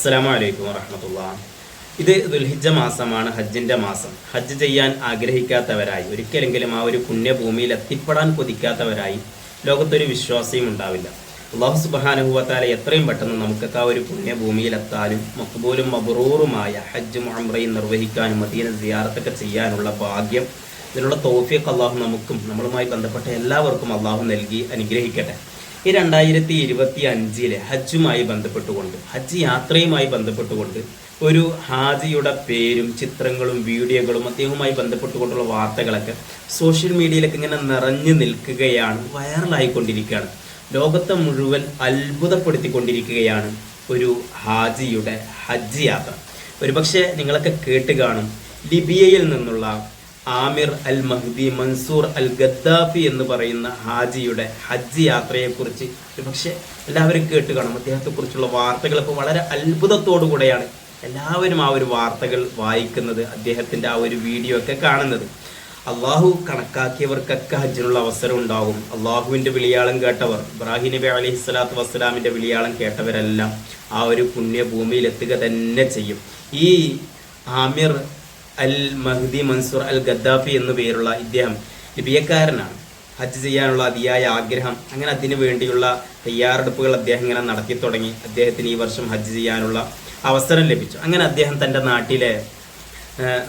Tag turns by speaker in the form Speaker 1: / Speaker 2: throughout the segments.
Speaker 1: അസ്സലാമു അലൈക്കും വറഹമത്തുള്ള. ഇത് ദുൽഹിജ്ജ മാസമാണ് ഹജ്ജിന്റെ മാസം. ഹജ്ജ് ചെയ്യാൻ ആഗ്രഹിക്കാത്തവരായി ഒരിക്കലെങ്കിലും ആ ഒരു പുണ്യഭൂമിയിൽ എത്തിപ്പെടാൻ കൊതിക്കാത്തവരായി ലോകത്തൊരു വിശ്വാസിയും ഉണ്ടാവില്ല. അള്ളാഹു സുബാനുഭവത്താലെ എത്രയും പെട്ടെന്ന് നമുക്കൊക്കെ ആ ഒരു പുണ്യഭൂമിയിലെത്താനും മക്ബൂലും മബറൂറുമായ ഹജ്ജ് മുഹമ്മറയും നിർവഹിക്കാനും മദീന സിയാറത്തൊക്കെ ചെയ്യാനുള്ള ഭാഗ്യം ഇതിനുള്ള തോഫിയൊക്കെ അള്ളാഹു നമുക്കും നമ്മളുമായി ബന്ധപ്പെട്ട എല്ലാവർക്കും അള്ളാഹു നൽകി അനുഗ്രഹിക്കട്ടെ. ഈ രണ്ടായിരത്തി ഇരുപത്തി അഞ്ചിലെ ഹജ്ജുമായി ബന്ധപ്പെട്ടുകൊണ്ട് ഹജ്ജ് യാത്രയുമായി ബന്ധപ്പെട്ടുകൊണ്ട് ഒരു ഹാജിയുടെ പേരും ചിത്രങ്ങളും വീഡിയോകളും അദ്ദേഹവുമായി ബന്ധപ്പെട്ടുകൊണ്ടുള്ള വാർത്തകളൊക്കെ സോഷ്യൽ മീഡിയയിലൊക്കെ ഇങ്ങനെ നിറഞ്ഞു നിൽക്കുകയാണ് വൈറലായിക്കൊണ്ടിരിക്കുകയാണ്. ലോകത്തെ മുഴുവൻ അത്ഭുതപ്പെടുത്തിക്കൊണ്ടിരിക്കുകയാണ് ഒരു ഹാജിയുടെ ഹജ്ജ് യാത്ര. ഒരുപക്ഷെ നിങ്ങളൊക്കെ കേട്ട് കാണും ലിബിയയിൽ നിന്നുള്ള Amir al Mahdi Mansur al Gaddafi എന്ന് പറയുന്ന ഹാജിയുടെ ഹജ്ജ് യാത്രയെക്കുറിച്ച് ഒരുപക്ഷെ എല്ലാവരും കേട്ട് കാണും. അദ്ദേഹത്തെക്കുറിച്ചുള്ള വാർത്തകൾ ഇപ്പോൾ വളരെ അത്ഭുതത്തോടു കൂടെയാണ് എല്ലാവരും ആ ഒരു വാർത്തകൾ വായിക്കുന്നത് അദ്ദേഹത്തിന്റെ ആ ഒരു വീഡിയോ ഒക്കെ കാണുന്നത്. അള്ളാഹു കണക്കാക്കിയവർക്കൊക്കെ ഹജ്ജിനുള്ള അവസരം ഉണ്ടാകും. അള്ളാഹുവിന്റെ വിളിയാളം കേട്ടവർ ഇബ്രാഹിം നബി അലൈഹി സ്വലാത്തു വസ്സലാമിന്റെ വിളിയാളം കേട്ടവരെല്ലാം ആ ഒരു പുണ്യഭൂമിയിൽ എത്തുക തന്നെ ചെയ്യും. ഈ Amir al Mahdi Mansur al Gaddafi എന്നു പേരുള്ള ഇദ്ദേഹം ലിബിയക്കാരനാണ് ഹജ്ജ് ചെയ്യാനുള്ള അതിയായ ആഗ്രഹം അങ്ങനെ അതിനു വേണ്ടിയുള്ള തയ്യാറെടുപ്പുകൾ അദ്ദേഹം ഇങ്ങനെ നടത്തി തുടങ്ങി. അദ്ദേഹത്തിന് ഈ വർഷം ഹജ്ജ് ചെയ്യാനുള്ള അവസരം ലഭിച്ചു. അങ്ങനെ അദ്ദേഹം തന്റെ നാട്ടിലെ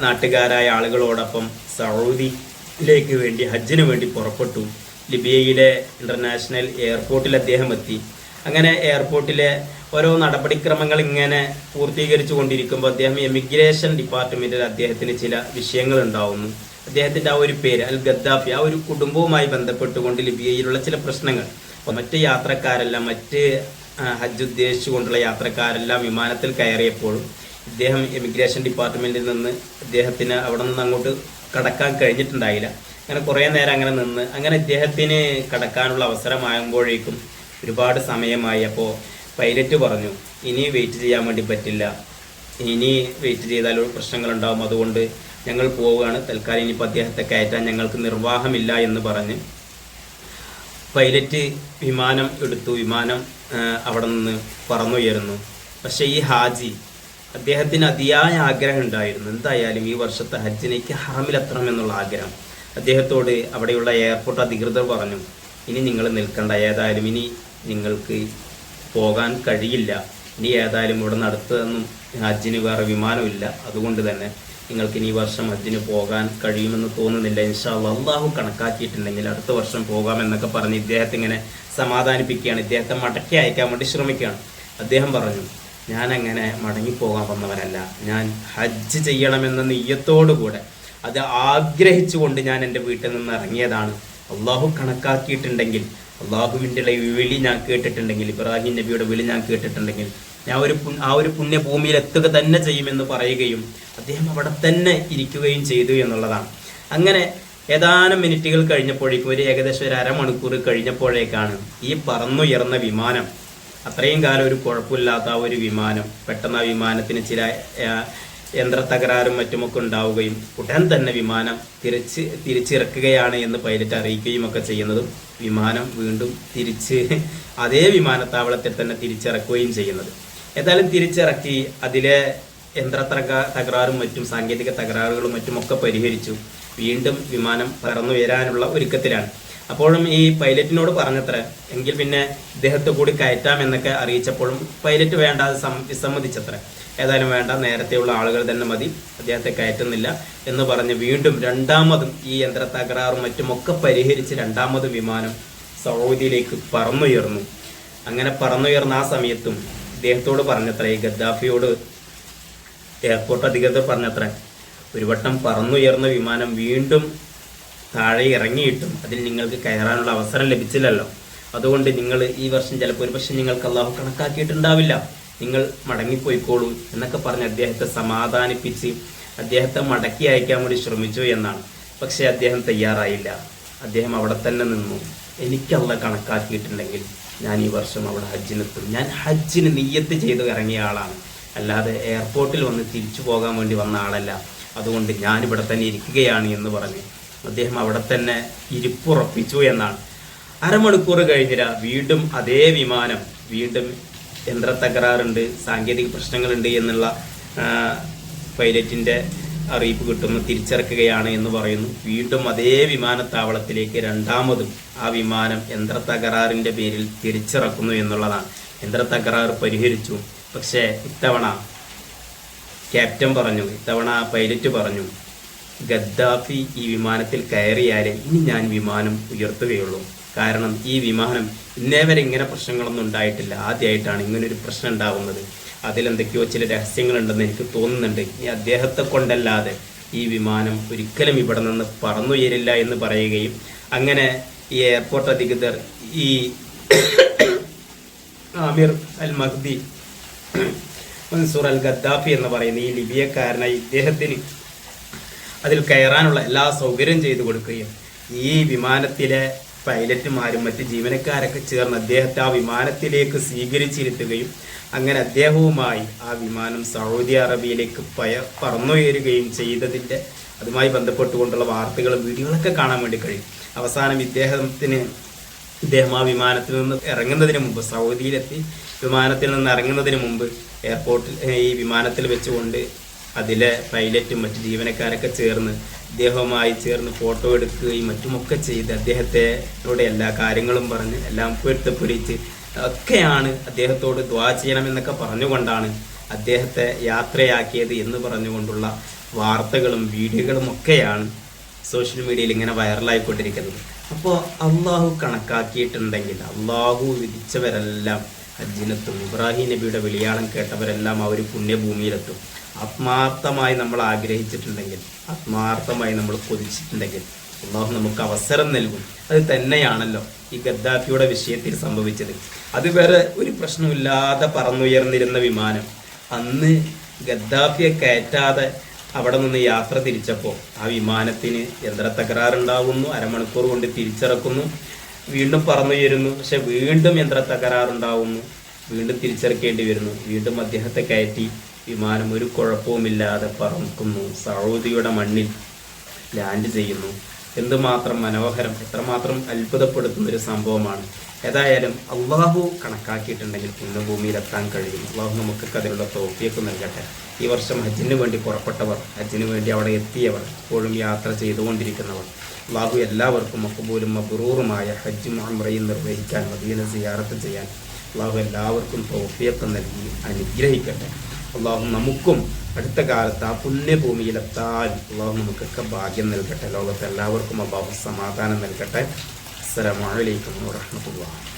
Speaker 1: നാട്ടുകാരായ ആളുകളോടൊപ്പം സൗദിയിലേക്ക് വേണ്ടി ഹജ്ജിന് വേണ്ടി പുറപ്പെട്ടു. ലിബിയയിലെ ഇന്റർനാഷണൽ എയർപോർട്ടിൽ അദ്ദേഹം എത്തി. അങ്ങനെ എയർപോർട്ടിലെ ഓരോ നടപടിക്രമങ്ങൾ ഇങ്ങനെ പൂർത്തീകരിച്ചു കൊണ്ടിരിക്കുമ്പോൾ അദ്ദേഹം എമിഗ്രേഷൻ ഡിപ്പാർട്ട്മെന്റിൽ അദ്ദേഹത്തിന് ചില വിഷയങ്ങൾ ഉണ്ടാവുന്നു. അദ്ദേഹത്തിന്റെ ആ ഒരു പേര് അൽ ഗദ്ദാഫി ആ ഒരു കുടുംബവുമായി ബന്ധപ്പെട്ടുകൊണ്ട് ലിബിയയിലുള്ള ചില പ്രശ്നങ്ങൾ. മറ്റ് യാത്രക്കാരെല്ലാം മറ്റ് ഹജ്ജ് ഉദ്ദേശിച്ചുകൊണ്ടുള്ള യാത്രക്കാരെല്ലാം വിമാനത്തിൽ കയറിയപ്പോഴും ഇദ്ദേഹം എമിഗ്രേഷൻ ഡിപ്പാർട്ട്മെന്റിൽ നിന്ന് അദ്ദേഹത്തിന് അവിടെ നിന്ന് അങ്ങോട്ട് കടക്കാൻ കഴിഞ്ഞിട്ടുണ്ടായില്ല. അങ്ങനെ കുറേ നേരം അങ്ങനെ നിന്ന് അങ്ങനെ ഇദ്ദേഹത്തിന് കടക്കാനുള്ള അവസരമാകുമ്പോഴേക്കും ഒരുപാട് സമയമായി. അപ്പോൾ പൈലറ്റ് പറഞ്ഞു ഇനി വെയിറ്റ് ചെയ്യാൻ വേണ്ടി പറ്റില്ല. ഇനി വെയിറ്റ് ചെയ്താൽ പ്രശ്നങ്ങളുണ്ടാവും. അതുകൊണ്ട് ഞങ്ങൾ പോവുകയാണ്. തൽക്കാലം ഇനിയിപ്പോൾ അദ്ദേഹത്തെ കയറ്റാൻ ഞങ്ങൾക്ക് നിർവാഹമില്ല എന്ന് പറഞ്ഞ് പൈലറ്റ് വിമാനം എടുത്തു. വിമാനം അവിടെ നിന്ന് പറന്നുയരുന്നു. പക്ഷേ ഈ ഹാജി അദ്ദേഹത്തിന് അതിയായ ആഗ്രഹം ഉണ്ടായിരുന്നു. എന്തായാലും ഈ വർഷത്തെ ഹജ്ജിനേക്ക് ഹറമിലെത്തണം എന്നുള്ള ആഗ്രഹം. അദ്ദേഹത്തോട് അവിടെയുള്ള എയർപോർട്ട് അധികൃതർ പറഞ്ഞു ഇനി നിങ്ങൾ നിൽക്കണ്ട. ഏതായാലും ഇനി നിങ്ങൾക്ക് പോകാൻ കഴിയില്ല. ഇനി ഏതായാലും ഇവിടെ നിന്ന് അടുത്തൊന്നും ഹജ്ജിന് വേറെ വിമാനമില്ല. അതുകൊണ്ട് തന്നെ നിങ്ങൾക്ക് ഇനി വർഷം ഹജ്ജിന് പോകാൻ കഴിയുമെന്ന് തോന്നുന്നില്ല. ഇൻഷാ അള്ളാ അള്ളാഹു കണക്കാക്കിയിട്ടുണ്ടെങ്കിൽ അടുത്ത വർഷം പോകാമെന്നൊക്കെ പറഞ്ഞ് ഇദ്ദേഹത്തെ ഇങ്ങനെ സമാധാനിപ്പിക്കുകയാണ്. ഇദ്ദേഹത്തെ മടക്കി അയക്കാൻ വേണ്ടി ശ്രമിക്കുകയാണ്. അദ്ദേഹം പറഞ്ഞു ഞാൻ അങ്ങനെ മടങ്ങിപ്പോകാൻ വന്നവരല്ല ഞാൻ ഹജ്ജ് ചെയ്യണമെന്ന നെയ്യത്തോടുകൂടെ അത് ആഗ്രഹിച്ചുകൊണ്ട് ഞാൻ എന്റെ വീട്ടിൽ നിന്ന് ഇറങ്ങിയതാണ്. അള്ളാഹു കണക്കാക്കിയിട്ടുണ്ടെങ്കിൽ അള്ളാഹുവിന്റെ വിളി ഞാൻ കേട്ടിട്ടുണ്ടെങ്കിൽ ഇബ്രാഹിം നബിയുടെ വിളി ഞാൻ കേട്ടിട്ടുണ്ടെങ്കിൽ ഞാൻ ഒരു ആ ഒരു പുണ്യഭൂമിയിൽ എത്തുക തന്നെ ചെയ്യുമെന്ന് പറയുകയും അദ്ദേഹം അവിടെ തന്നെ ഇരിക്കുകയും ചെയ്തു എന്നുള്ളതാണ്. അങ്ങനെ ഏതാനും മിനിറ്റുകൾ കഴിഞ്ഞപ്പോഴേക്കും ഒരു ഏകദേശം ഒരു അരമണിക്കൂർ കഴിഞ്ഞപ്പോഴേക്കാണ് ഈ പറന്നുയർന്ന വിമാനം. അത്രയും കാലം ഒരു കുഴപ്പമില്ലാത്ത ഒരു വിമാനം പെട്ടെന്ന് ആ വിമാനത്തിന് ചില യന്ത്രത്തകരാറും മറ്റുമൊക്കെ ഉണ്ടാവുകയും ഉടൻ തന്നെ വിമാനം തിരിച്ച് തിരിച്ചിറക്കുകയാണ് എന്ന് പൈലറ്റ് അറിയിക്കുകയും ഒക്കെ ചെയ്യുന്നതും വിമാനം വീണ്ടും തിരിച്ച് അതേ വിമാനത്താവളത്തിൽ തന്നെ തിരിച്ചിറക്കുകയും ചെയ്യുന്നത്. ഏതായാലും തിരിച്ചിറക്കി അതിലെ യന്ത്ര തക- തകരാറും മറ്റും സാങ്കേതിക തകരാറുകളും മറ്റുമൊക്കെ പരിഹരിച്ചു. വീണ്ടും വിമാനം പറന്നുയരാനുള്ള ഒരുക്കത്തിലാണ്. അപ്പോഴും ഈ പൈലറ്റിനോട് പറഞ്ഞത്ര എങ്കിൽ പിന്നെ ഇദ്ദേഹത്തെ കൂടി കയറ്റാം എന്നൊക്കെ അറിയിച്ചപ്പോഴും പൈലറ്റ് വേണ്ട അത് വിസമ്മതിച്ചത്ര. ഏതായാലും വേണ്ട നേരത്തെയുള്ള ആളുകൾ തന്നെ മതി അദ്ദേഹത്തെ കയറ്റുന്നില്ല എന്ന് പറഞ്ഞ് വീണ്ടും രണ്ടാമതും ഈ യന്ത്ര തകരാറും മറ്റുമൊക്കെ പരിഹരിച്ച് രണ്ടാമതും വിമാനം സൗദിയിലേക്ക് പറന്നുയർന്നു. അങ്ങനെ പറന്നുയർന്ന ആ സമയത്തും ഇദ്ദേഹത്തോട് പറഞ്ഞത്ര ഈ ഗദ്ദാഫിയോട് എയർപോർട്ട് അധികൃതർ പറഞ്ഞത്ര ഒരു വട്ടം പറന്നുയർന്ന വിമാനം വീണ്ടും താഴെ ഇറങ്ങിയിട്ടും അതിൽ നിങ്ങൾക്ക് കയറാനുള്ള അവസരം ലഭിച്ചില്ലല്ലോ. അതുകൊണ്ട് നിങ്ങൾ ഈ വർഷം ചിലപ്പോൾ ഒരു പക്ഷേ നിങ്ങൾക്ക് അള്ളാഹു കണക്കാക്കിയിട്ടുണ്ടാവില്ല. നിങ്ങൾ മടങ്ങിപ്പോയിക്കോളൂ എന്നൊക്കെ പറഞ്ഞ് അദ്ദേഹത്തെ സമാധാനിപ്പിച്ച് അദ്ദേഹത്തെ മടക്കി അയക്കാൻ വേണ്ടി ശ്രമിച്ചു എന്നാണ്. പക്ഷേ അദ്ദേഹം തയ്യാറായില്ല. അദ്ദേഹം അവിടെ തന്നെ നിന്നു. എനിക്കല്ല കണക്കാക്കിയിട്ടുണ്ടെങ്കിൽ ഞാൻ ഈ വർഷം അവിടെ ഹജ്ജിനെത്തും. ഞാൻ ഹജ്ജിന് നിയ്യത്ത് ചെയ്ത് ഇറങ്ങിയ ആളാണ്. അല്ലാതെ എയർപോർട്ടിൽ വന്ന് തിരിച്ചു പോകാൻ വേണ്ടി വന്ന ആളല്ല. അതുകൊണ്ട് ഞാനിവിടെ തന്നെ ഇരിക്കുകയാണ് എന്ന് പറഞ്ഞ് അദ്ദേഹം അവിടെ തന്നെ ഇരിപ്പുറപ്പിച്ചു എന്നാണ്. അരമണിക്കൂർ കഴിഞ്ഞില്ല വീണ്ടും അതേ വിമാനം വീണ്ടും യന്ത്ര തകരാറുണ്ട് സാങ്കേതിക പ്രശ്നങ്ങളുണ്ട് എന്നുള്ള പൈലറ്റിന്റെ അറിയിപ്പ് കിട്ടുന്നു തിരിച്ചിറക്കുകയാണ് എന്ന് പറയുന്നു. വീണ്ടും അതേ വിമാനത്താവളത്തിലേക്ക് രണ്ടാമതും ആ വിമാനം യന്ത്ര തകരാറിന്റെ പേരിൽ തിരിച്ചിറക്കുന്നു എന്നുള്ളതാണ്. യന്ത്ര തകരാറ് പരിഹരിച്ചു. പക്ഷേ ഇത്തവണ ക്യാപ്റ്റൻ പറഞ്ഞു ഇത്തവണ പൈലറ്റ് പറഞ്ഞു ഗദ്ദാഫി ഈ വിമാനത്തിൽ കയറിയാലേ ഇനി ഞാൻ വിമാനം ഉയർത്തുകയുള്ളൂ. കാരണം ഈ വിമാനം ഇന്നേ വരെ ഇങ്ങനെ പ്രശ്നങ്ങളൊന്നും ഉണ്ടായിട്ടില്ല. ആദ്യമായിട്ടാണ് ഇങ്ങനൊരു പ്രശ്നം ഉണ്ടാകുന്നത് അതിലെന്തൊക്കെയോ ചില രഹസ്യങ്ങളുണ്ടെന്ന് എനിക്ക് തോന്നുന്നുണ്ട്. ഈ അദ്ദേഹത്തെ കൊണ്ടല്ലാതെ ഈ വിമാനം ഒരിക്കലും ഇവിടെ നിന്ന് പറന്നുയരില്ല എന്ന് പറയുകയും അങ്ങനെ ഈ എയർപോർട്ട് അധികൃതർ ഈ Amir al Mahdi Mansur al Gaddafi എന്ന് പറയുന്ന ഈ ലിബിയക്കാരനായി ഇദ്ദേഹത്തിന് അതിൽ കയറാനുള്ള എല്ലാ സൗകര്യം ചെയ്തു കൊടുക്കുകയും ഈ വിമാനത്തിലെ പൈലറ്റുമാരും മറ്റ് ജീവനക്കാരൊക്കെ ചേർന്ന് അദ്ദേഹത്തെ ആ വിമാനത്തിലേക്ക് സ്വീകരിച്ചിരുത്തുകയും അങ്ങനെ അദ്ദേഹവുമായി ആ വിമാനം സൗദി അറേബ്യയിലേക്ക് പയ പറന്നുയരുകയും ചെയ്തതിന്റെ അതുമായി ബന്ധപ്പെട്ടുകൊണ്ടുള്ള വാർത്തകളും വീഡിയോകളൊക്കെ കാണാൻ വേണ്ടി കഴിയും. അവസാനം ഇദ്ദേഹത്തിന് ഇദ്ദേഹം ആ വിമാനത്തിൽ നിന്ന് ഇറങ്ങുന്നതിന് മുമ്പ് സൗദിയിലെത്തി വിമാനത്തിൽ നിന്ന് ഇറങ്ങുന്നതിന് മുമ്പ് എയർപോർട്ടിൽ ഈ വിമാനത്തിൽ വെച്ചുകൊണ്ട് അതിലെ പൈലറ്റും മറ്റു ജീവനക്കാരൊക്കെ ചേർന്ന് ഇദ്ദേഹവുമായി ചേർന്ന് ഫോട്ടോ എടുക്കുകയും മറ്റുമൊക്കെ ചെയ്ത് അദ്ദേഹത്തിനോട് എല്ലാ കാര്യങ്ങളും പറഞ്ഞ് എല്ലാം പൊരുത്തപ്പെടിച്ച് ഒക്കെയാണ് അദ്ദേഹത്തോട് ദ്വാ ചെയ്യണമെന്നൊക്കെ പറഞ്ഞുകൊണ്ടാണ് അദ്ദേഹത്തെ യാത്രയാക്കിയത് എന്ന് പറഞ്ഞുകൊണ്ടുള്ള വാർത്തകളും വീഡിയോകളും ഒക്കെയാണ് സോഷ്യൽ മീഡിയയിൽ ഇങ്ങനെ വൈറലായിക്കൊണ്ടിരിക്കുന്നത് അപ്പോൾ അള്ളാഹു കണക്കാക്കിയിട്ടുണ്ടെങ്കിൽ അള്ളാഹു വിധിച്ചവരെല്ലാം ഹജ്ജിനെത്തും ഇബ്രാഹിം നബിയുടെ വിളിയാളം കേട്ടവരെല്ലാം അവർ പുണ്യഭൂമിയിലെത്തും. ആത്മാർത്ഥമായി നമ്മൾ ആഗ്രഹിച്ചിട്ടുണ്ടെങ്കിൽ ആത്മാർത്ഥമായി നമ്മൾ കൊതിച്ചിട്ടുണ്ടെങ്കിൽ അള്ളാഹു നമുക്ക് അവസരം നൽകും. അത് തന്നെയാണല്ലോ ഈ ഗദ്ദാഫിയുടെ വിഷയത്തിൽ സംഭവിച്ചത്. അത് വേറെ ഒരു പ്രശ്നമില്ലാതെ പറന്നുയർന്നിരുന്ന വിമാനം. അന്ന് ഗദ്ദാഫിയെ കയറ്റാതെ അവിടെ നിന്ന് യാത്ര തിരിച്ചപ്പോൾ ആ വിമാനത്തിന് യന്ത്ര തകരാറുണ്ടാകുന്നു അരമണിക്കൂർ കൊണ്ട് തിരിച്ചിറക്കുന്നു. വീണ്ടും പറന്നുയരുന്നു പക്ഷെ വീണ്ടും യന്ത്ര തകരാറുണ്ടാവുന്നു വീണ്ടും തിരിച്ചിറക്കേണ്ടി വരുന്നു. വീണ്ടും അദ്ദേഹത്തെ കയറ്റി വിമാനം ഒരു കുഴപ്പവുമില്ലാതെ പറക്കുന്നു. സൗദിയുടെ മണ്ണിൽ ലാൻഡ് ചെയ്യുന്നു. എന്തുമാത്രം മനോഹരം എത്രമാത്രം അത്ഭുതപ്പെടുത്തുന്ന ഒരു സംഭവമാണ്. ഏതായാലും അള്ളാഹു കണക്കാക്കിയിട്ടുണ്ടെങ്കിൽ പുണ്യഭൂമിയിലെത്താൻ കഴിയും. അള്ളാഹു നമുക്കൊക്കെ അതിനുള്ള തോഫിയൊക്കെ നൽകട്ടെ. ഈ വർഷം ഹജ്ജിന് വേണ്ടി പുറപ്പെട്ടവർ ഹജ്ജിന് വേണ്ടി അവിടെ എത്തിയവർ ഇപ്പോഴും യാത്ര ചെയ്തുകൊണ്ടിരിക്കുന്നവർ അള്ളാഹു എല്ലാവർക്കും മക്കബൂലും മബ്രൂറുമായ ഹജ്ജും അമ്രയും നിർവഹിക്കാൻ മദീന സിയാറത്ത് ചെയ്യാൻ അള്ളാഹു എല്ലാവർക്കും തോഫിയൊക്കെ നൽകി അനുഗ്രഹിക്കട്ടെ. അള്ളാഹു നമുക്കും അടുത്ത കാലത്ത് ആ പുണ്യഭൂമിയിലെത്താൻ അള്ളാഹു നമുക്കൊക്കെ ഭാഗ്യം നൽകട്ടെ. ലോകത്ത് എല്ലാവർക്കും അള്ളാഹു സമാധാനം നൽകട്ടെ. അസ്സലാമു അലൈക്കും വറഹ്മത്തുള്ളാഹി.